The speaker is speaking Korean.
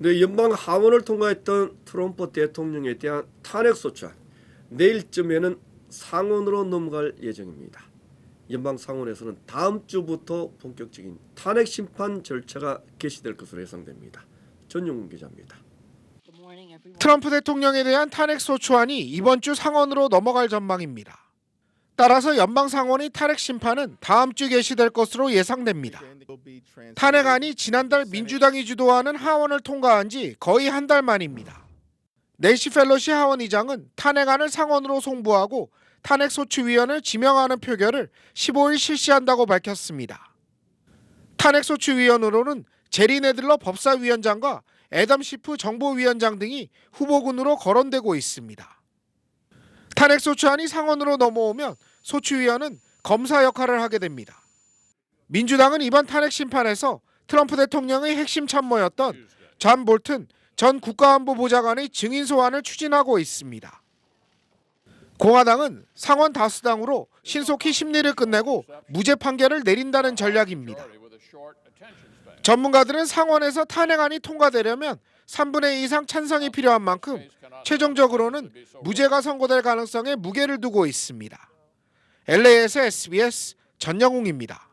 네, 연방 하원을 통과했던 트럼프 대통령에 대한 탄핵 소추안 내일쯤에는 상원으로 넘어갈 예정입니다. 연방 상원에서는 다음 주부터 본격적인 탄핵 심판 절차가 개시될 것으로 예상됩니다. 전용훈 기자입니다. 트럼프 대통령에 대한 탄핵 소추안이 이번 주 상원으로 넘어갈 전망입니다. 따라서 연방 상원의 탄핵 심판은 다음 주 개시될 것으로 예상됩니다. 탄핵안이 지난달 민주당이 주도하는 하원을 통과한 지 거의 한 달 만입니다. 낸시 펠로시 하원의장은 탄핵안을 상원으로 송부하고 탄핵 소추위원을 지명하는 표결을 15일 실시한다고 밝혔습니다. 탄핵 소추위원으로는 제리 네들러 법사위원장과 애덤 시프 정보위원장 등이 후보군으로 거론되고 있습니다. 탄핵 소추안이 상원으로 넘어오면 소추위원은 검사 역할을 하게 됩니다. 민주당은 이번 탄핵 심판에서 트럼프 대통령의 핵심 참모였던 존 볼튼 전 국가안보보좌관의 증인 소환을 추진하고 있습니다. 공화당은 상원 다수당으로 신속히 심리를 끝내고 무죄 판결을 내린다는 전략입니다. 전문가들은 상원에서 탄핵안이 통과되려면 3분의 2 이상 찬성이 필요한 만큼 최종적으로는 무죄가 선고될 가능성에 무게를 두고 있습니다. LA에서 SBS 전영웅입니다.